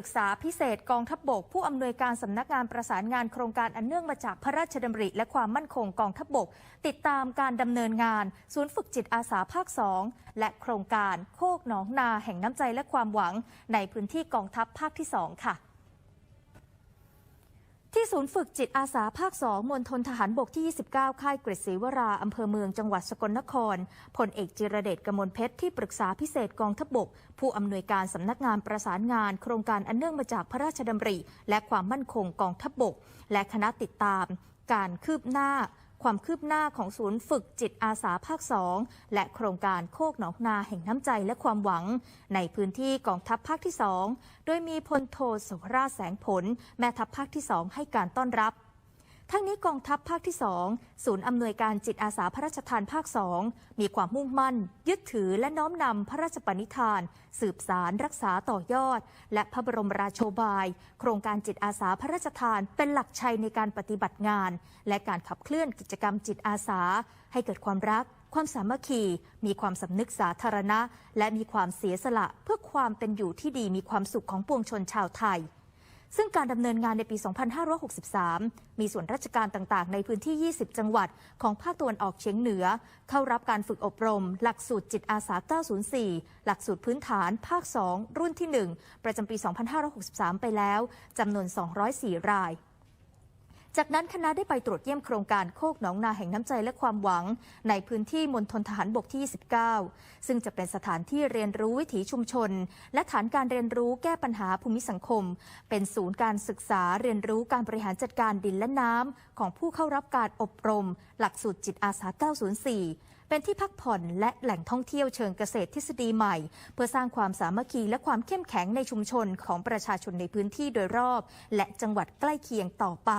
ปรึกษาพิเศษกองทัพบบก ผู้อำนวยการสำนักงานประสานงานโครงการอันเนื่องมาจากพระราชดำริ และความมั่นคงกองทัพบบก ติดตามการดำเนินงาน ศูนย์ฝึกจิตอาสาภาค 2 และโครงการโคกหนองนาแห่งน้ำใจและความหวัง ในพื้นที่กองทัพภาคที่ 2 ค่ะ ที่ศูนย์ฝึกจิตอาสาภาค 2 มณฑลทหารบกที่ 29 ค่ายกฤษศรีวรา อำเภอเมืองจังหวัดสกลนคร พลเอกจิรเดชกมลเพชร ที่ปรึกษาพิเศษกองทัพบกผู้อำนวยการสำนักงานประสานงาน โครงการอันเนื่องมาจากพระราชดำริ และความมั่นคงกองทัพบกและคณะติดตาม การคืบหน้า ความคืบหน้าของศูนย์ฝึกจิตอาสาภาค 2 และโครงการโคกหนองนาแห่งน้ำใจและความหวัง ในพื้นที่กองทัพภาคที่ 2 โดยมีพลโทสุราแสงผล แม่ทัพภาคที่ 2 ให้การต้อนรับ ทั้งนี้กองทัพภาคที่ 2 ศูนย์อำนวยการจิตอาสาพระราชทานภาค 2 มีความมุ่งมั่น ยึดถือและน้อมนำพระราชปณิธาน สืบสารรักษาต่อยอด และพระบรมราโชบาย โครงการจิตอาสาพระราชทานเป็นหลักชัยในการปฏิบัติงาน และการขับเคลื่อนกิจกรรมจิตอาสา ให้เกิดความรัก ความสามัคคี มีความสำนึกสาธารณะ และมีความเสียสละเพื่อความเป็นอยู่ที่ดีมีความสุขของปวงชนชาวไทย ซึ่งการดำเนินงานในปี 2563 มีส่วนราชการต่างๆ ในพื้นที่ 20 จังหวัด ของภาคตะวันออกเฉียงเหนือ เข้ารับการฝึกอบรม หลักสูตรจิตอาสา 904 หลักสูตรพื้นฐานภาค 2 รุ่นที่ 1 ประจำปี 2563 ไปแล้วจำนวน 204 ราย จากนั้นคณะได้ไปตรวจเยี่ยมโครงการโคกหนองนาแห่งน้ำใจและความหวัง ในพื้นที่มณฑลทหารบกที่ 29 ซึ่งจะเป็นสถานที่เรียนรู้วิถีชุมชน และฐานการเรียนรู้แก้ปัญหาภูมิสังคม เป็นศูนย์การศึกษาเรียนรู้การบริหารจัดการดินและน้ำของผู้เข้ารับการอบรม หลักสูตรจิตอาสา 904เป็นที่พักผ่อนและแหล่งท่องเที่ยวเชิงเกษตรทฤษฎีใหม่ เพื่อสร้างความสามัคคีและความเข้มแข็งในชุมชนของประชาชนในพื้นที่โดยรอบ และจังหวัดใกล้เคียงต่อไป